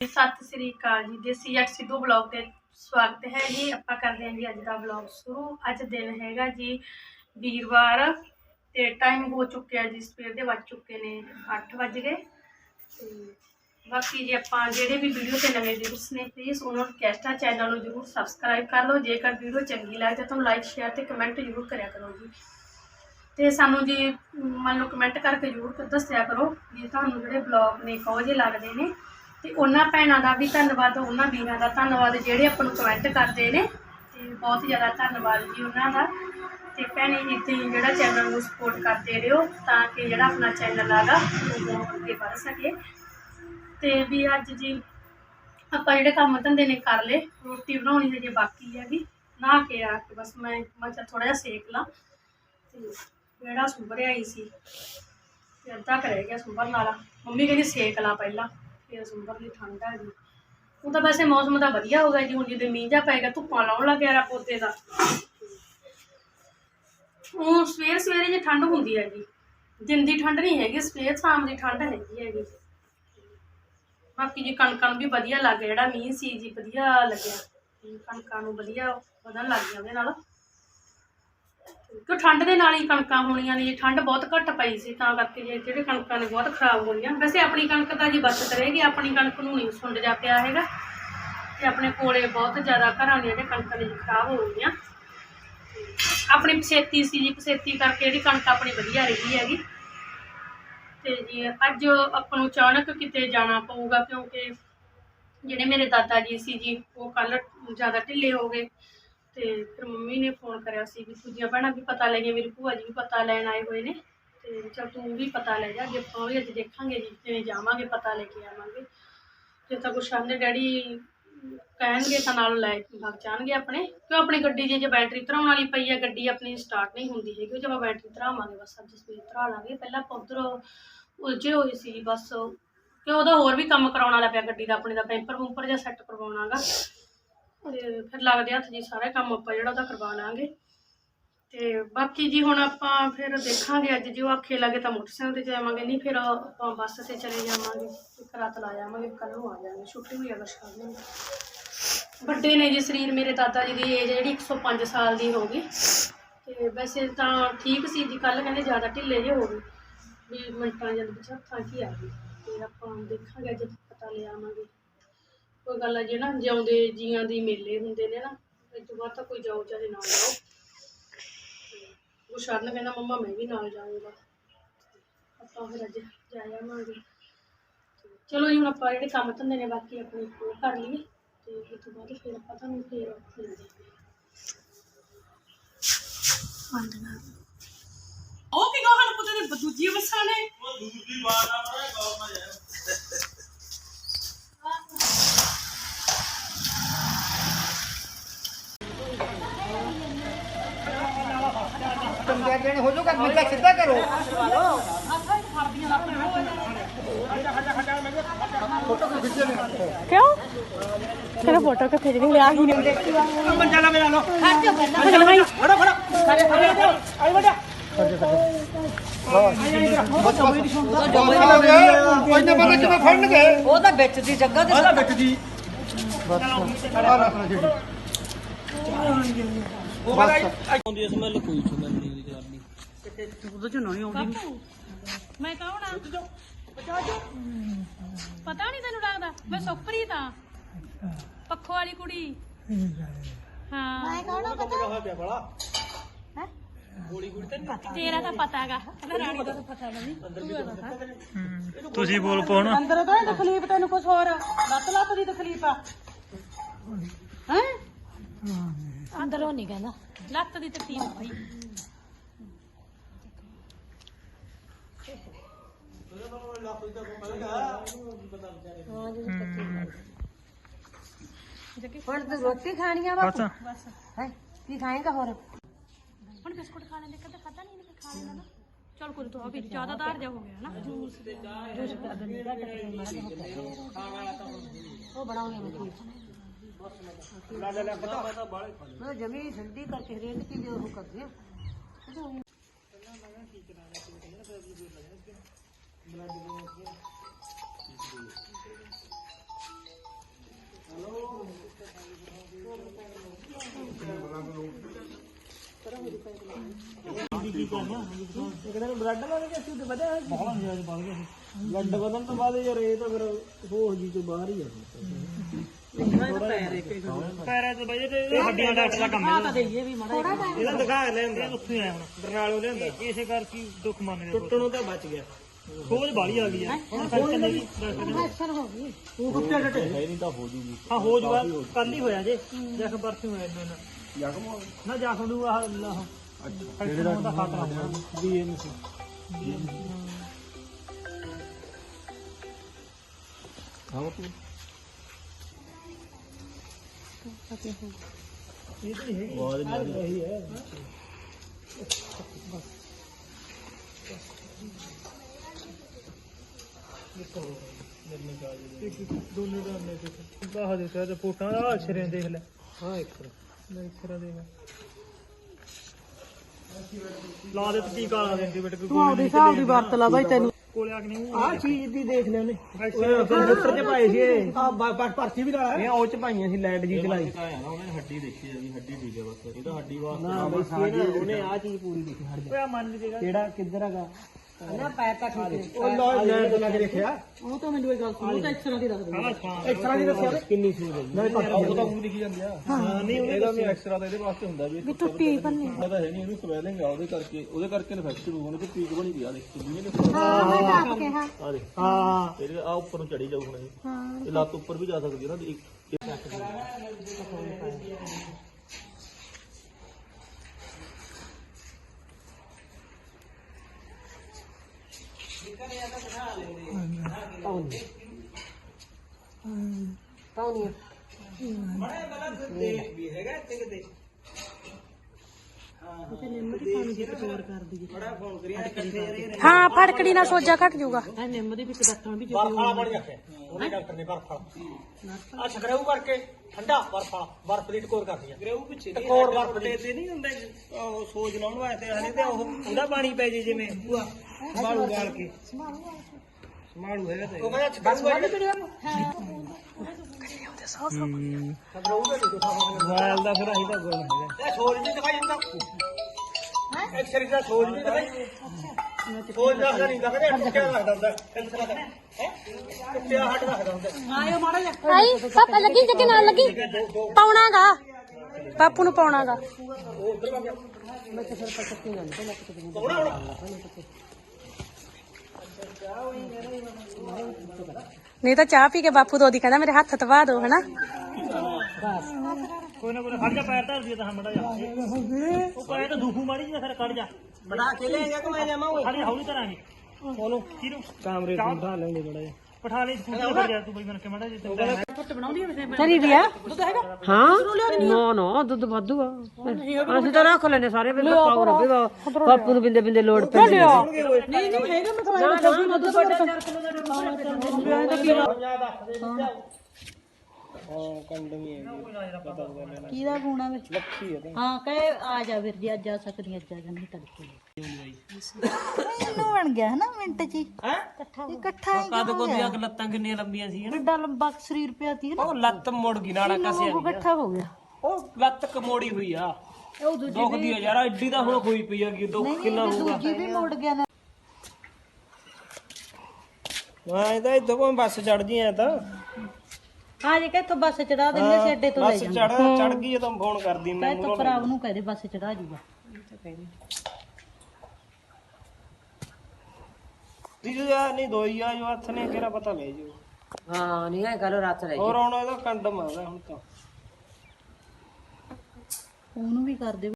ਸਤਿ ਸ੍ਰੀ ਅਕਾਲ ਜੀ। ਦੇਸੀ ਜੱਟ ਸਿੱਧੂ ਬਲੌਗ ਤੇ ਸਵਾਗਤ ਹੈ ਜੀ। ਆਪਾਂ ਕਰਦੇ ਹਾਂ ਜੀ ਅੱਜ ਦਾ ਬਲੌਗ ਸ਼ੁਰੂ। ਅੱਜ ਦਿਨ ਹੈਗਾ ਜੀ ਵੀਰਵਾਰ ਤੇ ਟਾਈਮ ਹੋ ਚੁੱਕਿਆ ਜੀ, ਸਵੇਰ ਦੇ ਵੱਜ ਚੁੱਕੇ ਨੇ 8 ਵੱਜ ਗਏ। ਤੇ ਬਾਕੀ ਜੀ ਆਪਾਂ ਜਿਹੜੇ ਵੀ ਵੀਡੀਓ ਤੇ ਨਵੇਂ ਵਿਊਸ ਨੇ ਪਲੀਜ਼ ਉਹਨਾਂ ਨੂੰ ਕੈਸਟਾ ਚੈਨਲ ਨੂੰ ਜਰੂਰ ਸਬਸਕ੍ਰਾਈਬ ਕਰ ਲਓ। ਜੇਕਰ ਵੀਡੀਓ ਚੰਗੀ ਲੱਗਦੀ ਤਾਂ ਲਾਈਕ ਸ਼ੇਅਰ ਤੇ ਕਮੈਂਟ ਜਰੂਰ ਕਰਿਆ ਕਰੋ ਜੀ। ਤੇ ਸਾਨੂੰ ਜੀ, ਮੰਨ ਲਓ ਕਮੈਂਟ ਕਰਕੇ ਜਰੂਰ ਦੱਸਿਆ ਕਰੋ ਵੀ ਤੁਹਾਨੂੰ ਜਿਹੜੇ ਬਲੌਗ ਨੇ, ਕਹੋ ਜਿਹੇ ਲੱਗਦੇ ਨੇ। ਤੇ ਉਹਨਾਂ ਭੈਣਾਂ ਦਾ ਵੀ ਧੰਨਵਾਦ, ਉਹਨਾਂ ਵੀਰਾਂ ਦਾ ਧੰਨਵਾਦ ਜਿਹੜੇ ਆਪਾਂ ਨੂੰ ਕਮੈਂਟ ਕਰਦੇ ਨੇ, ਤੇ ਬਹੁਤ ਜ਼ਿਆਦਾ ਧੰਨਵਾਦ ਜੀ ਉਹਨਾਂ ਦਾ। ਤੇ ਭੈਣੇ, ਜੀ ਤੁਸੀਂ ਜਿਹੜਾ ਚੈਨਲ ਨੂੰ ਸਪੋਰਟ ਕਰਦੇ ਰਹੋ, ਤਾਂ ਕਿ ਜਿਹੜਾ ਆਪਣਾ ਚੈਨਲ ਆਗਾ ਉਹ ਅੱਗੇ ਵਧ ਸਕੇ। ਤੇ ਵੀ ਅੱਜ ਜੀ ਆਪਾਂ ਜਿਹੜੇ ਕੰਮ ਧੰਦੇ ਨੇ ਕਰ ਲਏ, ਰੋਟੀ ਬਣਾਉਣੀ ਹਜੇ ਬਾਕੀ ਹੈ ਵੀ ਨਹਾ ਕੇ ਆ ਕੇ ਬਸ ਮੈਂ ਮੈਂ ਥੋੜਾ ਜਿਹਾ ਸੇਕ ਲਾਂ। ਤੇ ਜਿਹੜਾ ਸੁੰਬਰ ਹੀ ਸੀ, ਤੇ ਅੱਧਾ ਕਰ ਗਿਆ ਸੁੰਬਰ ਵਾਲਾ ਮੰਮੀ ਕਹਿੰਦੀ ਸੇਕ ਲਾਂ ਪਹਿਲਾਂ। ਫਿਰ ਸੁੰਬਰ ਦੀ ਠੰਡ ਹੈ ਜੀ। ਉਹ ਤਾਂ ਵੈਸੇ ਮੌਸਮ ਤਾਂ ਵਧੀਆ ਹੋ ਗਿਆ ਜੀ, ਹੁਣ ਜਦੋਂ ਮੀਂਹ ਜਾ ਪਏਗਾ ਧੁੱਪਾਂ ਲਾਉਣ ਲੱਗਿਆ ਰਾ ਪੌਦੇ ਦਾ ਉਹ ਸਵੇਰ ਸਵੇਰੇ ਜੇ ਠੰਡ ਹੁੰਦੀ ਹੈ ਜੀ, ਦਿਨ ਦੀ ਠੰਡ ਨਹੀਂ ਹੈਗੀ, ਸਵੇਰ ਸ਼ਾਮ ਦੀ ਠੰਡ ਹੈਗੀ ਹੈਗੀ ਬਾਕੀ ਜੀ ਕਣਕਾਂ ਨੂੰ ਵੀ ਵਧੀਆ ਲੱਗ ਗਿਆ, ਜਿਹੜਾ ਮੀਂਹ ਸੀ ਜੀ, ਵਧੀਆ ਲੱਗਿਆ। ਕਣਕਾਂ ਨੂੰ ਵਧੀਆ ਵਧਣ ਲੱਗ ਗਿਆ ਉਹਦੇ ਨਾਲ। ਕਿਉਂ ਠੰਡ ਦੇ ਨਾਲ ਹੀ ਕਣਕਾਂ ਹੋਣੀਆਂ ਨੇ, ਜੀ ਠੰਡ ਬਹੁਤ ਘੱਟ ਪਈ ਸੀ ਤਾਂ ਕਰਕੇ ਜੇ ਜਿਹੜੇ ਕਣਕਾਂ ਨੇ ਬਹੁਤ ਖਰਾਬ ਹੋਣੀਆਂ ਵੈਸੇ ਆਪਣੀ ਕਣਕ ਤਾਂ ਜੀ ਬਚਤ ਰਹੇਗੀ, ਆਪਣੀ ਕਣਕ ਨੂੰ ਨਹੀਂ ਸੁੰਡ ਜਾ ਪਿਆ ਹੈਗਾ। ਤੇ ਆਪਣੇ ਕੋਲੇ ਬਹੁਤ ਜ਼ਿਆਦਾ ਘਰਾਂ ਦੀਆਂ ਜਿਹੜੇ ਕਣਕਾਂ ਨੇ ਜੀ ਖਰਾਬ ਹੋ ਗਈਆਂ। ਆਪਣੀ ਪਸੇਤੀ ਸੀ ਜੀ, ਪਸੇਤੀ ਕਰਕੇ ਜਿਹੜੀ ਕਣਕ ਆਪਣੀ ਵਧੀਆ ਰਹੀ ਹੈਗੀ। ਤੇ ਜੀ ਅੱਜ ਆਪਾਂ ਨੂੰ ਅਚਾਨਕ ਕਿਤੇ ਜਾਣਾ ਪਊਗਾ ਕਿਉਂਕਿ ਜਿਹੜੇ ਮੇਰੇ ਦਾਦਾ ਜੀ ਸੀ ਜੀ, ਉਹ ਕੱਲ ਜ਼ਿਆਦਾ ਢਿੱਲੇ ਹੋ ਗਏ। ਤੇ ਫਿਰ ਮੰਮੀ ਨੇ ਫੋਨ ਕਰਿਆ ਸੀ ਵੀ ਦੂਜੀਆਂ ਭੈਣਾਂ ਵੀ ਪਤਾ ਲੈ ਗਈਆਂ ਮੇਰੀ ਭੂਆ ਜੀ ਵੀ ਪਤਾ ਲੈਣ ਆਏ ਹੋਏ ਨੇ। ਤੇ ਚਲ ਤੂੰ ਵੀ ਪਤਾ ਲੈ ਜਾ ਅੱਗੇ ਆਪਾਂ ਵੀ ਅੱਜ ਦੇਖਾਂਗੇ ਜੀ ਜਿਵੇਂ ਜਾਵਾਂਗੇ, ਪਤਾ ਲੈ ਕੇ ਆਵਾਂਗੇ। ਜੇ ਤਾਂ ਕੁਛ ਆਂਦੇ, ਡੈਡੀ ਕਹਿਣਗੇ ਤਾਂ ਨਾਲ ਲੈ ਲੱਗ ਜਾਣਗੇ ਆਪਣੇ। ਕਿਉਂ ਆਪਣੀ ਗੱਡੀ ਦੀ ਜੇ ਬੈਟਰੀ ਧਰਾਉਣ ਵਾਲੀ ਪਈ ਹੈ ਗੱਡੀ ਆਪਣੀ ਸਟਾਰਟ ਨਹੀਂ ਹੁੰਦੀ ਹੈਗੀ, ਉਹ ਜਦੋਂ ਬੈਟਰੀ ਧਰਾਵਾਂਗੇ, ਬਸ ਅੱਜ ਸਵੇਰ ਧਰਾ ਲਾਂਗੇ। ਪਹਿਲਾਂ ਆਪਾਂ ਉੱਧਰ ਉਲਝੇ ਹੋਏ ਸੀ, ਬਸ ਕਿ ਉਹਦਾ ਹੋਰ ਵੀ ਕੰਮ ਕਰਾਉਣ ਵਾਲਾ ਪਿਆ ਗੱਡੀ ਦਾ, ਆਪਣੇ ਦਾ ਪੈਂਪਰ ਪੂੰਪਰ ਜਾਂ ਸੈੱਟ ਕਰਵਾਉਣਾਗਾ ਤੇ ਫਿਰ ਲੱਗਦੇ ਹੱਥ ਜੀ ਸਾਰਾ ਕੰਮ ਆਪਾਂ ਜਿਹੜਾ ਉਹਦਾ ਕਰਵਾ ਲਾਂਗੇ। ਤੇ ਬਾਕੀ ਜੀ ਹੁਣ ਆਪਾਂ ਫਿਰ ਦੇਖਾਂਗੇ ਅੱਜ ਜੇ ਉਹ ਆਖੇ ਲੱਗੇ ਤਾਂ ਮੋਟਰਸਾਈਕਲ ਤੇ ਜਾਵਾਂਗੇ, ਨਹੀਂ ਫਿਰ ਆਪਾਂ ਬੱਸ ਤੇ ਚਲੇ ਜਾਵਾਂਗੇ, ਇੱਕ ਰਾਤ ਲਾ ਜਾਵਾਂਗੇ ਕੱਲ ਨੂੰ ਆ ਜਾਵਾਂਗੇ, ਛੁੱਟੀ ਹੋਈ ਅਗਰ ਸ਼ਾਮ ਨੂੰ। ਵੱਡੇ ਨੇ ਜੀ ਸਰੀਰ ਮੇਰੇ ਦਾਦਾ ਜੀ ਦੀ ਏਜ ਜਿਹੜੀ 105 ਸਾਲ ਦੀ ਹੋ ਗਈ। ਤੇ ਵੈਸੇ ਤਾਂ ਠੀਕ ਸੀ ਜੀ ਕੱਲ ਕਹਿੰਦੇ ਜ਼ਿਆਦਾ ਢਿੱਲੇ ਜਿਹੇ ਹੋ ਗਏ। ਵੀ ਮਿੰਟਾਂ ਜਦ ਵਿੱਚ ਹੱਥਾਂ ਕੀ ਆ ਗਈ ਤੇ ਆਪਾਂ ਦੇਖਾਂਗੇ ਅੱਜ ਪਤਾ ਲੈ ਆਵਾਂਗੇ। ਕੋਈ ਗੱਲ ਹੈ ਜਿਹੜਾ ਜਿਉਂਦੇ ਜੀਆਂ ਦੀ ਮੇਲੇ ਹੁੰਦੇ ਨੇ ਨਾ ਇਸ ਤੋਂ ਬਾਅਦ ਤਾਂ ਕੋਈ ਜਾਓ ਚਾਹੇ ਨਾ ਜਾਓ। ਉਹ ਸ਼ਰਨ ਕਹਿੰਦਾ ਮੰਮਾ ਮੈਂ ਵੀ ਨਾਲ ਜਾਊਂਗਾ। ਆਪਾਂ ਫਿਰ ਅੱਜ ਜਾ ਆਵਾਂਗੇ। ਚਲੋ ਜੀ ਹੁਣ ਆਪਾਂ ਜਿਹੜੇ ਕੰਮ ਧੰਦੇ ਨੇ ਬਾਕੀ ਆਪਣੇ ਉਹ ਕਰ ਲਈਏ ਤੇ ਉਸ ਤੋਂ ਬਾਅਦ ਫਿਰ ਆਪਾਂ ਤੁਹਾਨੂੰ ਫੇਰ ਮਿਲਦੇ ਹਾਂ। ਉਹ ਕੀ ਗਾਹਨ ਪੁੱਤੇ ਦੇ ਦੂਜੀ ਬੱਸਾਂ ਨੇ ਚੰਗਾ ਜਣ ਹੋ ਜਾਊਗਾ ਮਿੱਟਾ ਸਿੱਧਾ ਕਰੋ। ਫੋਟੋ ਕਿਉਂ? ਤੇਰਾ ਫੋਟੋ ਕਿ ਫਿਰ ਵੀ ਲਿਆ ਹੀ ਨਹੀਂ। ਮੰਜਾ ਲਾ ਮੇਰਾ ਲੋ ਅਗਲ ਭਾਈ ਫੜੋ ਫੜੋ ਖੜੇ ਖੜੇ ਆਈ ਬੜਾ ਉਹ ਤਾਂ ਵਿੱਚ ਦੀ ਜਗ੍ਹਾ ਤੇ ਆਹ ਵਿੱਚ ਜੀ ਬਸ ਆ ਰੱਖ ਲੈ ਜਿਹੜੀ। ਉਹ ਵਾਲਾ ਆਉਂਦੀ ਸਮੈਲ ਕੋਈ ਨਹੀਂ। ਉਹਦੀ ਖਰਾਬ ਨਹੀਂ ਮੈਂ ਕੌਣ ਆ ਪਤਾ ਨਹੀਂ ਤੈਨੂੰ ਲੱਗਦਾ? ਮੈਂ ਸੁਪਰੀ ਤਾਂ। ਪੱਖੋ ਵਾਲੀ ਕੁੜੀ। ਹਾਂ। ਮੈਂ ਕੌਣ ਆ ਪਤਾ? ਤੇਰਾ ਤਾਂ ਪਤਾ ਹੈਗਾ। ਕਹਿੰਦਾ ਰਾਣੀ ਦਾ ਤਾਂ ਪਤਾ ਨਹੀਂ। ਤੁਸੀਂ ਬੋਲ ਪਾਉਣ ਅੰਦਰ ਤਾਂ ਨਹੀਂ ਤਕਲੀਫ ਤੈਨੂੰ ਕੁਝ ਹੋਰ ਲੱਤ ਲੱਤ ਦੀ ਤਕਲੀਫ ਆ। ਹੈ? ਅੰਦਰੋਂ ਨਹੀਂ ਕਹਿੰਦਾ। ਲੱਤ ਦੀ ਤਕਲੀਫ ਭਾਈ ਹੁਣ ਤੂੰ ਰੋਟੀ ਖਾਣੀ ਆ ਬਾਪੂ ਹੈ ਕੀ ਖਾਏਗਾ ਹੋਰ ਹੁਣ ਬਿਸਕੁਟ ਖਾ ਲੈਂਦੇ ਕਦੇ ਖਾਦਾ ਨਹੀਂ ਇਹਨੇ ਖਾ ਲੈਣਾ ਨਾ ਚਲ ਕੋਈ ਤੂੰ ਆ ਵੀ ਜ਼ਿਆਦਾਦਾਰ ਜਾ ਹੋ ਗਿਆ ਨਾ ਜੂਸ ਉਹ ਬਣਾਉਣੀ ਮੈਂ ਠੀਕ ਮੈਂ ਜਮੀ ਠੰਡੀ ਕਰਕੇ ਹਰੇਕ ਚੀਜ਼ ਉਹ ਕਰਦੀ ਆ ਬਾਅਦ ਇਹ ਤਾਂ ਫਿਰ ਬਾਹਰ ਹੀ ਆ ਪੈਰਾਂ ਤੇ ਇਸੇ ਕਰਕੇ ਦੁੱਖ ਮੰਨਦੇ ਟੁੱਟਣੋਂ ਤਾਂ ਬਚ ਗਿਆ ਖੋਜ ਬਾਲੀ ਆ ਗਈ ਹੈ ਹੁਣ ਖਰਚ ਨਹੀਂ ਤੂੰ ਕੁੱਤੇ ਡਟੇ ਹਾਂ ਹੋ ਜੂਗਾ। ਕੱਲ ਹੀ ਹੋਇਆ ਜੇ। ਜਖ ਬਰਤੀ ਹੋਇਆ ਇਹਨਾਂ ਜ਼ਖਮ ਨਾ ਜ਼ਖਮ ਨੂੰ ਆਹ ਅੱਲਾਹ ਅੱਛਾ। ਕਿਹੜਾ ਦਾ ਖਾਤਰਾ ਹੋਣਾ ਵੀ ਇਹ ਨਹੀਂ ਬਹੁਤ ਰਹੀ ਹੈ। ਦੋਨੇ ਦਾ ਨੇ ਦੇਖ ਬਾਹ ਦੇ ਤੇ ਰਿਪੋਰਟਾਂ ਆ ਸਿਰੇ ਦੇਖ ਲੈ ਹਾਂ ਇੱਕ ਲੈ ਇੱਕ ਦੇਖ ਲਾ ਦੇ ਤੀ ਕਾਲਾ ਦੇ ਐਂਟੀਬਾਇਓਟਿਕ ਤੂੰ ਆਪਦੇ ਹਿਸਾਬ ਦੀ ਵਰਤ ਲਾ। ਬਾਈ ਤੈਨੂੰ ਕੋਲੇ ਆ ਕੇ ਨਹੀਂ ਆ ਚੀਜ਼ ਦੀ ਦੇਖ ਲੈ ਉਹਨੇ ਕੰਪਿਊਟਰ 'ਚ ਪਾਏ ਸੀ ਆ ਪਰਚੀ ਵੀ ਲਾ ਇਹ ਉਹ 'ਚ ਪਾਈਆਂ ਸੀ ਲਾਈਟ ਜੀ। ਚਲਾਈ ਉਹਨੇ ਹੱਡੀ ਦੇਖੀ ਆ ਵੀ ਹੱਡੀ ਠੀਕ ਹੈ ਬਸ ਇਹ ਤਾਂ ਹੱਡੀ ਵਾਸਤੇ ਨਾ ਉਹਨੇ ਆ ਚੀਜ਼ ਪੂਰੀ ਦੇਖੀ ਹੱਡ ਓਏ ਆ ਮੰਨ ਜੇਗਾ ਕਿਹੜਾ ਕਿੱਧਰ ਹੈਗਾ? ਨਾ ਪੈਰ ਤਾਂ ਠੀਕ ਹੈ। ਉਹ ਲਾਈਟ ਲਾ ਕੇ ਦੇਖਿਆ। ਉਹ ਤਾਂ ਮੈਨੂੰ ਇਹ ਗੱਲ ਸੁਣੋ ਤਾਂ ਇਸ ਤਰ੍ਹਾਂ ਦੀ ਰੱਖ ਦੇ ਐਕਸਟਰਾ ਨਹੀਂ ਦੱਸਿਆ ਕਿੰਨੀ ਸੂਝ ਹੈ ਨਹੀਂ ਪਤਾ ਉਹ ਤਾਂ ਉਹ ਲਿਖੀ ਜਾਂਦੀ ਆ। ਹਾਂ। ਨਹੀਂ ਉਹਨੇ ਇਹਦਾ ਵੀ ਐਕਸਟਰਾ ਤਾਂ ਇਹਦੇ ਵਾਸਤੇ ਹੁੰਦਾ ਵੀ ਵੀ ਟੁੱਟੀ ਪੰਨੀ ਪਤਾ ਹੈ ਨਹੀਂ ਇਹਨੂੰ ਸਵੈਲਿੰਗ ਆ ਉਹਦੇ ਕਰਕੇ ਉਹਦੇ ਕਰਕੇ ਇਨਫੈਕਸ਼ਨ ਹੋਣ ਤੇ ਪੀਕ ਬਣੀ ਪਈ ਆ ਦੇਖ ਕਿੰਨੀ ਨੇ ਹਾਂ ਮੈਂ ਤਾਂ ਆਪ ਕਿਹਾ। ਆ ਦੇਖ। ਹਾਂ। ਇਹਦੇ ਆ ਉੱਪਰ ਨੂੰ ਚੜੀ ਜਾਊ ਹੁਣ ਇਹ। ਹਾਂ। ਇਹ ਲੱਤ ਉੱਪਰ ਵੀ ਜਾ ਸਕਦੀ ਹੈ ਨਾ ਇੱਕ ਪਾਉਣੀ ਬੜਾ ਬੜਾ ਦੇਖ ਵੀ ਹੈਗਾ ਤੇ ਕਿਤੇ। ਹਾਂ ਫੜਕੜੀ ਨਾਲ ਸੋਜਾ ਘਟ ਜਾਊਗਾ। ਨਿੰਮ ਦੇ ਵਿੱਚ ਦੱਸਣ ਵੀ ਬਰਫ ਵਾਲਾ ਪਾਣੀ ਰੱਖਿਆ ਉਹਨੇ ਡਾਕਟਰ ਨੇ ਬਰਫ। ਵਾਲਾ ਆ ਛਕਰਾਉ ਕਰਕੇ ਠੰਡਾ ਬਰਫ ਵਾਲਾ ਬਰਫ ਦੀ ਟਕੋਰ ਕਰਦੀ ਆ ਗਰੇਊ ਪਿੱਛੇ ਦੀ ਟਕੋਰ ਬਰਫ ਦੀ ਤੇ ਨਹੀਂ ਹੁੰਦੇ ਉਹ ਸੋਜ ਲਾਉਣ ਵਾਸਤੇ ਹਲੇ ਤੇ ਉਹ ਉਹਦਾ ਪਾਣੀ ਪੈ ਜੇ ਜਿਵੇਂ ਮਾਲੂ ਗਾਲ ਕੇ। ਮਾਲੂ ਹੈਗਾ ਤੇ। ਉਹ ਕਹਿੰਦਾ ਛਕਰਾਉ ਕਰਕੇ ਮੋਬਾਈਲ ਦਾ ਫਿਰ ਅਸੀਂ ਤਾਂ ਗੋਲ ਹੈਗਾ। ਇਹ ਸੋਜ ਨਹੀਂ ਦਿਖਾਈ ਜਾਂਦਾ। ਐਕਸਰੇ ਦਾ ਸੋਜ ਨਹੀਂ ਦਿਖਾਈ। ਸੋਜ ਦਾ ਨਹੀਂ ਦਿਖਦਾ ਟੁੱਟਿਆ ਲੱਗਦਾ ਹੁੰਦਾ? ਕੈਂਸਰ ਦਾ। ਹੈ? ਟੁੱਟਿਆ ਹੱਡ ਰੱਖਦਾ ਹੁੰਦਾ? ਆਇਓ ਮਾੜਾ ਜਿਹਾ। ਆਈ ਪਾਪਾ ਲੱਗੀ ਜੱਗੇ ਨਾਲ ਲੱਗੀ। ਪਾਉਣਾਗਾ। ਬਾਪੂ ਨੂੰ ਪਾਉਣਾਗਾ। ਨਹੀਂ ਤਾਂ ਚਾਹ ਪੀ ਕੇ ਬਾਪੂ ਦੋਦੀ ਕਹਿੰਦਾ ਮੇਰੇ ਹੱਥ ਤਵਾ ਦੋ ਹਨਾ? ਕੋਈ ਨਾ ਕੋਈ ਨਾ ਜਾ ਪੈਰ ਧਰ ਦਿਆ ਤਾਂ ਮੜਾ ਜਾ। ਉਹ ਕਹੇ ਤਾਂ ਦੁਖੂ ਮਾੜੀ ਜੀ ਫਿਰ ਕੱਢ ਜਾ। ਬਣਾ ਕੇ ਲੈ ਜਾ ਕਿ ਮੈਂ ਜਾਵਾਂ ਖਾਲੀ ਹੌਲੀ ਕਰਾਂਗੇ। ਕਾਮਰੇ ਤੋਂ ਲੈਂਗੇ ਬੜਾ ਜਾ ਪਠਾ ਲਈ ਸਕੂਟਰ ਕਰ ਜਾ ਤੂੰ ਬਈ ਬਣ ਕੇ ਮੜਾ ਜੀ ਪੁੱਤ ਬਣਾਉਂਦੀ ਹੋਵੇ ਤਰੀ ਵੀ ਆ? ਦੁੱਧ ਹੈਗਾ? ਹਾਂ। ਨਾ ਨਾ ਦੁੱਧ ਵਾਧੂ ਆ। ਅਸੀਂ ਤਾਂ ਰੱਖ ਲੈਨੇ ਸਾਰੇ ਵੇਲੇ ਪਾਉ ਰੱਬੇ ਬਾਪੂ ਨੂੰ ਬਿੰਦੇ ਬਿੰਦੇ ਲੋੜ ਪੈਂਦੀ ਨਹੀਂ ਨਹੀਂ ਹੈਗਾ ਮੈਂ ਤੁਹਾਨੂੰ ਦੁੱਧ ਕਿਹਦਾ ਫੋਨ ਆਵੇ ਲੱਖੀ ਹੈ ਹਾਂ ਕਹੇ ਆ ਜਾ ਵੀਰ ਜੀ ਅੱਜ ਆ ਸਕਦੀ ਅੱਜ ਆ ਜਾਂਦੀ ਤੜਕੇ ਇਹਨੂੰ ਬਣ ਗਿਆ ਹੈ ਨਾ ਮਿੰਟ ਚ ਹੀ। ਹੈ? ਇਕੱਠਾ ਇਕੱਠਾ ਹੀ ਕਦ ਕੋ ਦੀਆਂ ਲੱਤਾਂ ਕਿੰਨੀਆਂ ਲੰਬੀਆਂ ਸੀ ਕਿੱਡਾ ਲੰਬਾ ਸਰੀਰ ਪਿਆ ਤੀ ਨਾ ਉਹ ਲੱਤ ਮੁੜ ਗਈ ਨਾੜਾ ਕਸਿਆ ਉਹ ਇਕੱਠਾ ਹੋ ਗਿਆ। ਉਹ ਲੱਤ ਕਮੋੜੀ ਹੋਈ ਆ। ਉਹ ਦੂਜੀ ਦੁਖਦੀ ਆ ਯਾਰ ਐਡੀ ਤਾਂ ਹੁਣ ਹੋਈ ਪਈ ਆ ਕਿ ਦੁੱਖ ਕਿੰਨਾ ਹੋਊਗਾ। ਦੂਜੀ ਵੀ ਮੁੜ ਗਿਆ ਨਾ। ਮੈਂ ਤਾਂ ਇੱਥੋਂ ਕੋਈ ਬੱਸ ਚੜ ਜੀ ਐ ਤਾਂ। ਹਾਂ ਜੇ ਕਿ ਇੱਥੋਂ ਬੱਸ ਚੜਾ ਦਿੰਦੇ ਸੀ ਅੱਡੇ ਤੋਂ ਲੈ ਬੱਸ ਜਾਂਦੇ। ਚੜ ਚੜ ਗਈ ਤਾਂ ਫੋਨ ਕਰਦੀ ਮੈਂ ਕਹੇ ਤਾਂ ਭਰਾਵ ਨੂੰ ਕਹਦੇ ਬੱਸ ਚੜਾ ਜੂਗਾ। ਜੀ ਯਾਰ ਨਹੀਂ ਦੋਈ ਆ ਜੋ ਹੱਥ ਨੇ ਕਿਹੜਾ ਪਤਾ ਲੈ ਜੂ। ਹਾਂ ਨਹੀਂ ਇਹ ਗੱਲ ਰਾਤ ਰਹਿ ਹੋਰ ਹੁਣ ਇਹਦਾ ਕੰਡਮ ਆਦਾ ਹੁਣ ਤਾਂ। ਉਹਨੂੰ ਵੀ ਕਰ ਦੇ।